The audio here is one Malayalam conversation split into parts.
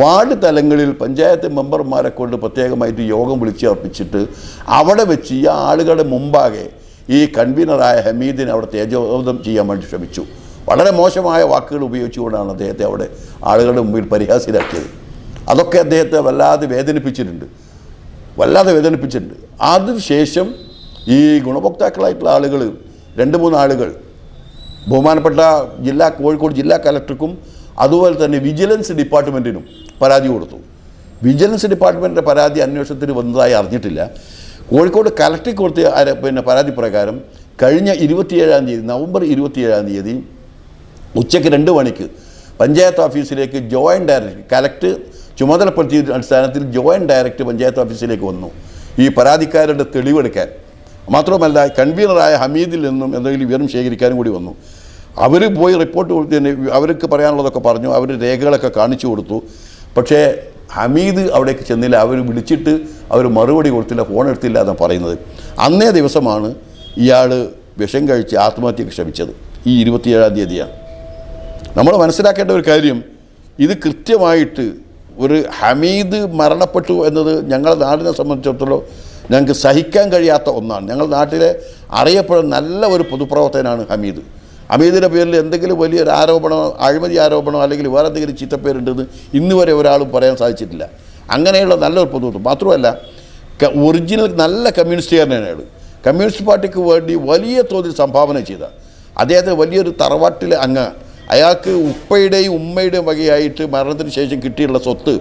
വാർഡ് തലങ്ങളിൽ പഞ്ചായത്ത് മെമ്പർമാരെ കൊണ്ട് പ്രത്യേകമായിട്ട് യോഗം വിളിച്ച് അർപ്പിച്ചിട്ട് അവിടെ വെച്ച് ഈ ആളുകളുടെ മുമ്പാകെ ഈ കൺവീനറായ ഹമീദിനെ അവിടെ തേജോധം ചെയ്യാൻ വേണ്ടി ശ്രമിച്ചു. വളരെ മോശമായ വാക്കുകൾ ഉപയോഗിച്ചുകൊണ്ടാണ് അദ്ദേഹത്തെ അവിടെ ആളുകളുടെ മുമ്പിൽ പരിഹാസ്യരാക്കിയത്. അതൊക്കെ അദ്ദേഹത്തെ വല്ലാതെ വേദനിപ്പിച്ചിട്ടുണ്ട്. വല്ലാതെ വേദനിപ്പിച്ചിട്ടുണ്ട്. അതിനുശേഷം ഈ ഗുണഭോക്താക്കളായിട്ടുള്ള ആളുകൾ രണ്ട് മൂന്ന് ആളുകൾ ബഹുമാനപ്പെട്ട ജില്ലാ കോഴിക്കോട് ജില്ലാ കലക്ടർക്കും അതുപോലെ തന്നെ വിജിലൻസ് ഡിപ്പാർട്ട്മെന്റിനും പരാതി കൊടുത്തു. വിജിലൻസ് ഡിപ്പാർട്ട്മെന്റിന്റെ പരാതി അന്വേഷണത്തിന് വന്നതായി അറിഞ്ഞിട്ടില്ല. കോഴിക്കോട് കലക്ടറി കൊടുത്ത പിന്നെ പരാതി പ്രകാരം കഴിഞ്ഞ ഇരുപത്തിയേഴാം തീയതി നവംബർ ഇരുപത്തിയേഴാം തീയതി ഉച്ചയ്ക്ക് രണ്ട് മണിക്ക് പഞ്ചായത്ത് ഓഫീസിലേക്ക് ജോയിന്റ് ഡയറക്ടർ കലക്ട് ചുമതലപ്പെടുത്തിയ അടിസ്ഥാനത്തിൽ ജോയിന്റ് ഡയറക്ടർ പഞ്ചായത്ത് ഓഫീസിലേക്ക് വന്നു. ഈ പരാതിക്കാരുടെ തെളിവെടുക്കാൻ. മാത്രമല്ല കൺവീനറായ ഹമീദിൽ നിന്നും എന്തെങ്കിലും വിവരം ശേഖരിക്കാനും കൂടി വന്നു. അവർ പോയി റിപ്പോർട്ട് കൊടുത്തു അവർക്ക് പറയാനുള്ളതൊക്കെ പറഞ്ഞു അവർ രേഖകളൊക്കെ കാണിച്ചു കൊടുത്തു. പക്ഷേ ഹമീദ് അവിടേക്ക് ചെന്നില്ല. അവർ വിളിച്ചിട്ട് അവർ മറുപടി കൊടുത്തില്ല ഫോൺ എടുത്തില്ല എന്നാണ് പറയുന്നത്. അന്നേ ദിവസമാണ് ഇയാൾ വിഷം കഴിച്ച് ആത്മഹത്യക്ക് ശ്രമിച്ചത് ഈ ഇരുപത്തിയേഴാം തീയതിയാണ്. നമ്മൾ മനസ്സിലാക്കേണ്ട ഒരു കാര്യം ഇത് കൃത്യമായിട്ട് ഒരു ഹമീദ് മരണപ്പെട്ടു എന്നത് ഞങ്ങളുടെ നാടിനെ സംബന്ധിച്ചിടത്തോളം ഞങ്ങൾക്ക് സഹിക്കാൻ കഴിയാത്ത ഒന്നാണ്. ഞങ്ങളുടെ നാട്ടിലെ അറിയപ്പെടുന്ന നല്ല ഒരു പൊതുപ്രവർത്തകനാണ് ഹമീദ്. ഹമീദിന്റെ പേരിൽ എന്തെങ്കിലും വലിയൊരു ആരോപണമോ അഴിമതി ആരോപണമോ അല്ലെങ്കിൽ വേറെ എന്തെങ്കിലും ചീത്തപ്പേരുണ്ടെന്ന് ഇന്ന് വരെ ഒരാളും പറയാൻ സാധിച്ചിട്ടില്ല. അങ്ങനെയുള്ള നല്ലൊരു പൊതു മാത്രമല്ല ഒറിജിനൽ നല്ല കമ്മ്യൂണിസ്റ്റുകാരനാണ് അയാൾ കമ്മ്യൂണിസ്റ്റ് പാർട്ടിക്ക് വേണ്ടി വലിയ തോതിൽ സംഭാവന ചെയ്ത അദ്ദേഹത്തെ വലിയൊരു തറവാട്ടിലെ അംഗ അയാൾക്ക് ഉപ്പയുടെയും ഉമ്മയുടെയും വകയായിട്ട് മരണത്തിന് ശേഷം കിട്ടിയുള്ള സ്വത്ത്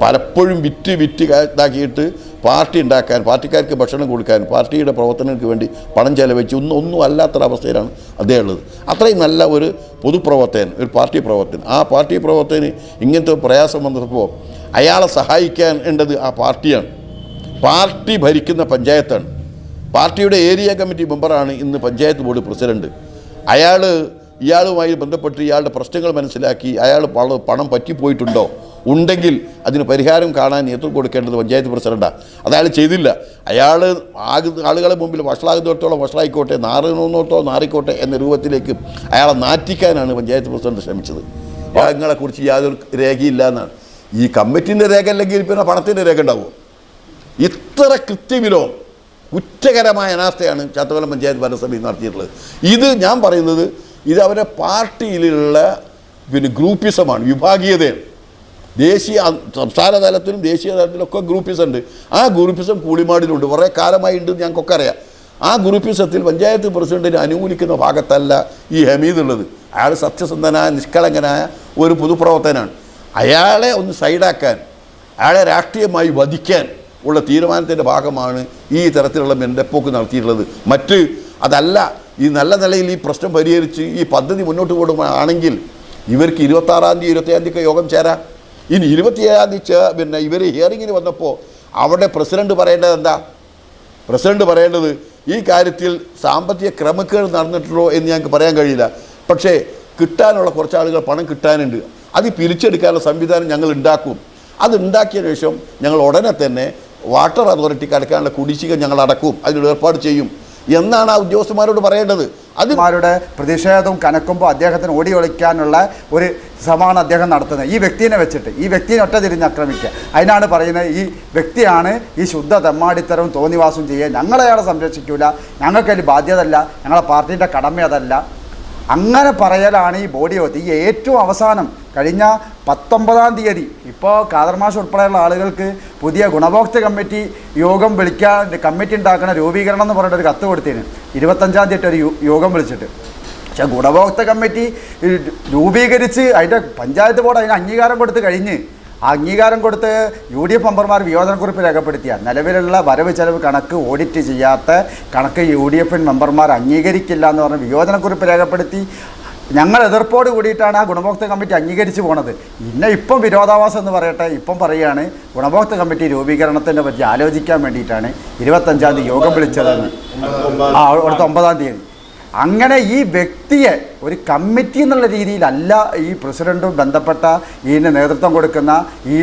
പലപ്പോഴും വിറ്റ് വിറ്റ് ഇതാക്കിയിട്ട് പാർട്ടി ഉണ്ടാക്കാൻ പാർട്ടിക്കാർക്ക് ഭക്ഷണം കൊടുക്കാൻ പാർട്ടിയുടെ പ്രവർത്തനങ്ങൾക്ക് വേണ്ടി പണം ചെലവഴിച്ച് ഒന്നും ഒന്നും അല്ലാത്തൊരവസ്ഥയിലാണ് അദ്ദേഹം ഉള്ളത്. അത്രയും നല്ല ഒരു പൊതുപ്രവർത്തകൻ ഒരു പാർട്ടി പ്രവർത്തകൻ. ആ പാർട്ടി പ്രവർത്തകന് ഇങ്ങനത്തെ പ്രയാസം വന്നപ്പോൾ അയാളെ സഹായിക്കാൻ വേണ്ടത് ആ പാർട്ടിയാണ്. പാർട്ടി ഭരിക്കുന്ന പഞ്ചായത്താണ്. പാർട്ടിയുടെ ഏരിയ കമ്മിറ്റി മെമ്പറാണ് ഇന്ന് പഞ്ചായത്ത് ബോർഡ് പ്രസിഡന്റ്. അയാൾ ഇയാളുമായി ബന്ധപ്പെട്ട് ഇയാളുടെ പ്രശ്നങ്ങൾ മനസ്സിലാക്കി അയാൾ പണം പറ്റിപ്പോയിട്ടുണ്ടോ? ഉണ്ടെങ്കിൽ അതിന് പരിഹാരം കാണാൻ നേതൃത്വം കൊടുക്കേണ്ടത് പഞ്ചായത്ത് പ്രസിഡന്റാണ് അത് അയാൾ ചെയ്തില്ല. അയാൾ ആകുന്ന ആളുകളെ മുമ്പിൽ വഷളാകുന്നിടത്തോളം വഷളായിക്കോട്ടെ നാറുന്നിടത്തോളം നാറിക്കോട്ടെ എന്ന രൂപത്തിലേക്ക് അയാളെ നാറ്റിക്കാനാണ് പഞ്ചായത്ത് പ്രസിഡന്റ് ശ്രമിച്ചത്. കുറിച്ച് യാതൊരു രേഖയില്ല എന്നാണ്. ഈ കമ്മിറ്റിന്റെ രേഖ അല്ലെങ്കിൽ പിന്നെ പണത്തിന്റെ രേഖ ഉണ്ടാവും? ഇത്ര കൃത്യവിലോ കുറ്റകരമായ അനാസ്ഥയാണ് ചാത്തകുളം പഞ്ചായത്ത് ഭരണസമിതി നടത്തിയിട്ടുള്ളത്. ഇത് ഞാൻ പറയുന്നത് ഇത് അവരുടെ പാർട്ടിയിലുള്ള പിന്നെ ഗ്രൂപ്പിസമാണ് വിഭാഗീയതയാണ്. ദേശീയ സംസ്ഥാന തലത്തിലും ദേശീയ തലത്തിലൊക്കെ ഗ്രൂപ്പീസ് ഉണ്ട്. ആ ഗ്രൂപ്പിസം കൂളിമാടിലുണ്ട് കുറേ കാലമായി ഉണ്ട് ഞങ്ങൾക്കൊക്കെ അറിയാം. ആ ഗ്രൂപ്പീസത്തിൽ പഞ്ചായത്ത് പ്രസിഡന്റിനെ അനുകൂലിക്കുന്ന ഭാഗത്തല്ല ഈ ഹമീദ് ഉള്ളത്. അയാൾ സത്യസന്ധനായ നിഷ്കളങ്കനായ ഒരു പൊതുപ്രവർത്തനാണ് അയാളെ ഒന്ന് സൈഡാക്കാൻ അയാളെ രാഷ്ട്രീയമായി വധിക്കാൻ ഉള്ള തീരുമാനത്തിന്റെ ഭാഗമാണ് ഈ തരത്തിലുള്ള മെൻഡപ്പോക്ക് നടത്തിയിട്ടുള്ളത്. മറ്റ് അതല്ല ഈ നല്ല നിലയിൽ ഈ പ്രശ്നം പരിഹരിച്ച് ഈ പദ്ധതി മുന്നോട്ട് കൊണ്ടുപോകണമെങ്കിൽ ഇവർക്ക് ഇരുപത്താറാം തീയതി ഇരുപത്തേഴാം തീയതി യോഗം ചേരാം. ഇനി ഇരുപത്തിയേഴാം തീയതി പിന്നെ ഇവർ ഹിയറിങ്ങിന് വന്നപ്പോൾ അവിടെ പ്രസിഡന്റ് പറയേണ്ടത് എന്താ? പ്രസിഡന്റ് പറയേണ്ടത് ഈ കാര്യത്തിൽ സാമ്പത്തിക ക്രമക്കേട് നടന്നിട്ടുള്ളോ എന്ന് ഞങ്ങൾക്ക് പറയാൻ കഴിയില്ല. പക്ഷേ കിട്ടാനുള്ള കുറച്ച് ആളുകൾ പണം കിട്ടാനുണ്ട്. അത് പിരിച്ചെടുക്കാനുള്ള സംവിധാനം ഞങ്ങൾ ഉണ്ടാക്കും. അത് ഉണ്ടാക്കിയതിന് ശേഷം ഞങ്ങൾ ഉടനെ തന്നെ വാട്ടർ അതോറിറ്റിക്ക് അടക്കാനുള്ള കുടിശ്ശിക ഞങ്ങൾ അടക്കും. അതിനുള്ള ഏർപ്പാട് ചെയ്യും. എന്നാണ് ആ ഉദ്യോഗസ്ഥന്മാരോട് പറയേണ്ടത്. അത് പ്രതിഷേധവും കനക്കുമ്പോൾ അദ്ദേഹത്തിന് ഓടി ഒളിക്കാനുള്ള ഒരു ശ്രമമാണ് അദ്ദേഹം നടത്തുന്നത്. ഈ വ്യക്തിനെ വെച്ചിട്ട് ഈ വ്യക്തിനെ ഒറ്റ തിരിഞ്ഞ് ആക്രമിക്കുക. അതിനാണ് പറയുന്നത് ഈ വ്യക്തിയാണ് ഈ ശുദ്ധ തെമ്മാടിത്തരവും തോന്നിവാസവും ചെയ്യുക. ഞങ്ങളയാളെ സംരക്ഷിക്കൂല. ഞങ്ങൾക്കതിൽ ബാധ്യതല്ല ഞങ്ങളെ പാർട്ടീന്റെ കടമ അതല്ല. അങ്ങനെ പറയലാണ് ഈ ബോഡി ഓത്ത് ഈ ഏറ്റവും അവസാനം കഴിഞ്ഞ പത്തൊമ്പതാം തീയതി ഇപ്പോൾ കാദർമാഷ് ഉൾപ്പെടെയുള്ള ആളുകൾക്ക് പുതിയ ഗുണഭോക്തൃ കമ്മിറ്റി യോഗം വിളിക്കാൻ കമ്മിറ്റി ഉണ്ടാക്കുന്ന രൂപീകരണം എന്ന് പറഞ്ഞിട്ട് ഒരു കത്ത് കൊടുത്തിന് ഇരുപത്തഞ്ചാം തീയതി ഒരു യോഗം വിളിച്ചിട്ട്. പക്ഷേ ഗുണഭോക്തൃ കമ്മിറ്റി രൂപീകരിച്ച് അതിന്റെ പഞ്ചായത്ത് ബോർഡ് അതിന് അംഗീകാരം കൊടുത്ത് കഴിഞ്ഞ് അംഗീകാരം കൊടുത്ത് യു ഡി എഫ് മെമ്പർമാർ വിയോജനക്കുറിപ്പ് രേഖപ്പെടുത്തിയ. നിലവിലുള്ള വരവ് ചെലവ് കണക്ക് ഓഡിറ്റ് ചെയ്യാത്ത കണക്ക് യു ഡി എഫിൻ മെമ്പർമാർ അംഗീകരിക്കില്ല എന്ന് പറഞ്ഞ് വിയോജനക്കുറിപ്പ് രേഖപ്പെടുത്തി. ഞങ്ങൾ എതിർപ്പോട് കൂടിയിട്ടാണ് ആ ഗുണഭോക്തൃ കമ്മിറ്റി അംഗീകരിച്ചു പോണത്. ഇന്നെ ഇപ്പം വിരോധാവാസം എന്ന് പറയട്ടെ ഇപ്പം പറയുകയാണ് ഗുണഭോക്തൃ കമ്മിറ്റി രൂപീകരണത്തിനെ പറ്റി ആലോചിക്കാൻ വേണ്ടിയിട്ടാണ് ഇരുപത്തഞ്ചാം തീയതി യോഗം വിളിച്ചതെന്ന്. ആ അടുത്ത ഒമ്പതാം തീയതി. അങ്ങനെ ഈ വ്യക്തി വ്യക്തിയെ ഒരു കമ്മിറ്റി എന്നുള്ള രീതിയിലല്ല ഈ പ്രസിഡന്റും ബന്ധപ്പെട്ട ഇതിന് നേതൃത്വം കൊടുക്കുന്ന ഈ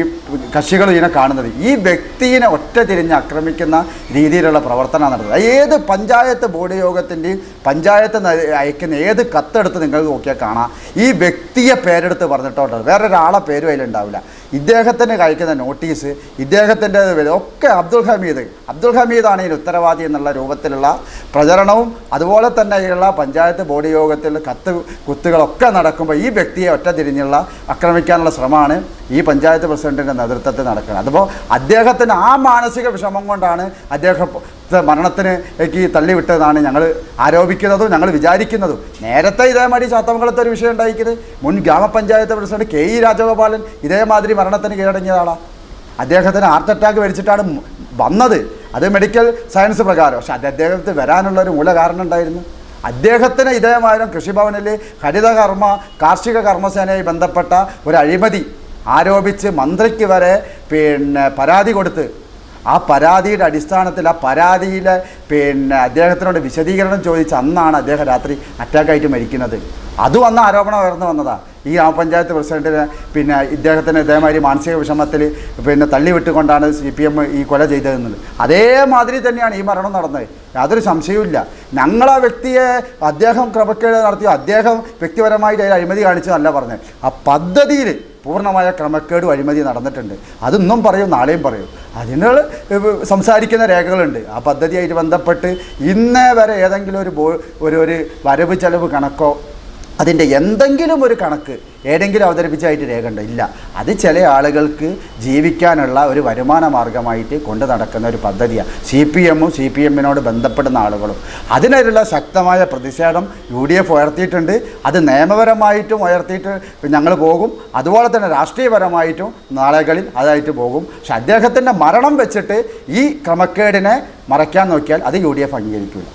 കക്ഷികൾ ഇതിനെ കാണുന്നത്. ഈ വ്യക്തിയെ ഒറ്റ തിരിഞ്ഞ് ആക്രമിക്കുന്ന രീതിയിലുള്ള പ്രവർത്തനമാണ് നടത്തുന്നത് ഏത് പഞ്ചായത്ത് ബോർഡ് യോഗത്തിന്റെയും പഞ്ചായത്ത് അയക്കുന്ന ഏത് കത്തെടുത്ത് നിങ്ങൾ നോക്കിയാൽ കാണാം. ഈ വ്യക്തിയെ പേരെടുത്ത് പറഞ്ഞിട്ടുണ്ട് വേറൊരാളെ പേരും അതിലുണ്ടാവില്ല. ഇദ്ദേഹത്തിന് കഴിക്കുന്ന നോട്ടീസ് ഇദ്ദേഹത്തിന്റെ ഒക്കെ അബ്ദുൽ ഹമീദ്. അബ്ദുൽ ഹമീദാണ് ഇതിന് ഉത്തരവാദി എന്നുള്ള രൂപത്തിലുള്ള പ്രചരണവും അതുപോലെ തന്നെയുള്ള പഞ്ചായത്ത് ബോർഡ് യോഗത്തിൽ കത്ത് കുത്തുകളൊക്കെ നടക്കുമ്പോൾ ഈ വ്യക്തിയെ ഒറ്റ തിരിഞ്ഞുള്ള ആക്രമിക്കാനുള്ള ശ്രമമാണ് ഈ പഞ്ചായത്ത് പ്രസിഡന്റിന്റെ നേതൃത്വത്തിൽ നടക്കുന്നത്. അതിപ്പോൾ അദ്ദേഹത്തിന് ആ മാനസിക വിഷമം കൊണ്ടാണ് അദ്ദേഹം മരണത്തിന് തള്ളിവിട്ടതാണ് ഞങ്ങൾ ആരോപിക്കുന്നതും ഞങ്ങൾ വിചാരിക്കുന്നതും. നേരത്തെ ഇതേമാതിരി ചാത്തമംഗലത്തെ ഒരു വിഷയം ഉണ്ടായിരിക്കുന്നത് മുൻ ഗ്രാമപഞ്ചായത്ത് പ്രസിഡന്റ് കെ ഇ രാജഗോപാലൻ ഇതേമാതിരി മരണത്തിന് കീഴടങ്ങിയതാണ് അദ്ദേഹത്തിന് ഹാർട്ട് അറ്റാക്ക് വരിച്ചിട്ടാണ് വന്നത്. അത് മെഡിക്കൽ സയൻസ് പ്രകാരം. പക്ഷെ അദ്ദേഹത്തിന് വരാനുള്ള ഒരു മൂല കാരണം ഉണ്ടായിരുന്നു. അദ്ദേഹത്തിന് ഇതേമാരും കൃഷിഭവനിൽ ഹരിതകർമ്മ കാർഷിക കർമ്മസേനയുമായി ബന്ധപ്പെട്ട ഒരു അഴിമതി ആരോപിച്ച് മന്ത്രിക്ക് വരെ പിന്നെ പരാതി കൊടുത്ത് ആ പരാതിയുടെ അടിസ്ഥാനത്തിൽ ആ പരാതിയിലെ പിന്നെ അദ്ദേഹത്തിനോട് വിശദീകരണം ചോദിച്ച് അന്നാണ് അദ്ദേഹം രാത്രി അറ്റാക്കായിട്ട് മരിക്കുന്നത്. അതും അന്ന് ആരോപണം ഉയർന്നു വന്നതാണ് ഈ ഗ്രാമപഞ്ചായത്ത് പ്രസിഡന്റിനെ പിന്നെ ഇദ്ദേഹത്തിന് ഇതേമാതിരി മാനസിക വിഷമത്തിൽ പിന്നെ തള്ളിവിട്ടുകൊണ്ടാണ് സി പി എം ഈ കൊല ചെയ്തതെന്നുള്ളത്. അതേമാതിരി തന്നെയാണ് ഈ മരണം നടന്നത്. യാതൊരു സംശയവുമില്ല. ഞങ്ങൾ ആ വ്യക്തിയെ അദ്ദേഹം ക്രമക്കേട് നടത്തിയോ അദ്ദേഹം വ്യക്തിപരമായിട്ട് അതിൽ അഴിമതി കാണിച്ചതല്ല പറഞ്ഞത്. ആ പദ്ധതിയിൽ പൂർണമായ ക്രമക്കേടും അഴിമതി നടന്നിട്ടുണ്ട്. അതിന്നും പറയും നാളെയും പറയും. അതിനുള്ള സംസാരിക്കുന്ന രേഖകളുണ്ട്. ആ പദ്ധതിയായിട്ട് ബന്ധപ്പെട്ട് ഇന്നേ വരെ ഏതെങ്കിലും ഒരു ഒരു ഒരു വരവ് ചെലവ് കണക്കോ അതിന്റെ എന്തെങ്കിലും ഒരു കണക്ക് ഏതെങ്കിലും അവതരിപ്പിച്ചായിട്ട് രേഖ ഇല്ല. അത് ചില ആളുകൾക്ക് ജീവിക്കാനുള്ള ഒരു വരുമാന മാർഗമായിട്ട് കൊണ്ടു നടക്കുന്ന ഒരു പദ്ധതിയാണ്. സി പി എമ്മും സി പി എമ്മിനോട് ബന്ധപ്പെടുന്ന ആളുകളും. അതിനെതിരുള്ള ശക്തമായ പ്രതിഷേധം യു ഡി എഫ് ഉയർത്തിയിട്ടുണ്ട്. അത് നിയമപരമായിട്ടും ഉയർത്തിയിട്ട് ഞങ്ങൾ പോകും. അതുപോലെ തന്നെ രാഷ്ട്രീയപരമായിട്ടും നാളുകളിൽ അതായിട്ട് പോകും. പക്ഷെ അദ്ദേഹത്തിന്റെ മരണം വെച്ചിട്ട് ഈ ക്രമക്കേടിനെ മറയ്ക്കാൻ നോക്കിയാൽ അത് യു ഡി എഫ് അംഗീകരിക്കില്ല.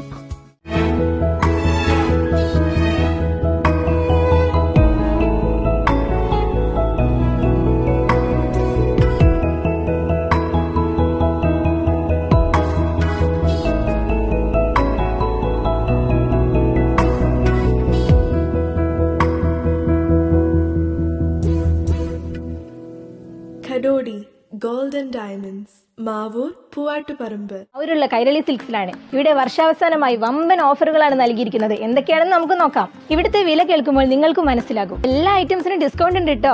Diamonds Mavoor Poovattuparamba. അവരുള്ള കൈരളി സിൽക്സിലാണ്. ഇവിടെ വർഷാവസാനമായി വമ്പൻ ഓഫറുകളാണ് നൽകിയിരിക്കുന്നത്. എന്തൊക്കെയാണെന്ന് നമുക്ക് നോക്കാം. ഇവിടുത്തെ വില കേൾക്കുമ്പോൾ നിങ്ങൾക്ക് മനസ്സിലാകും. എല്ലാ ഐറ്റംസിനും ഡിസ്കൗണ്ട് ഉണ്ട് കേട്ടോ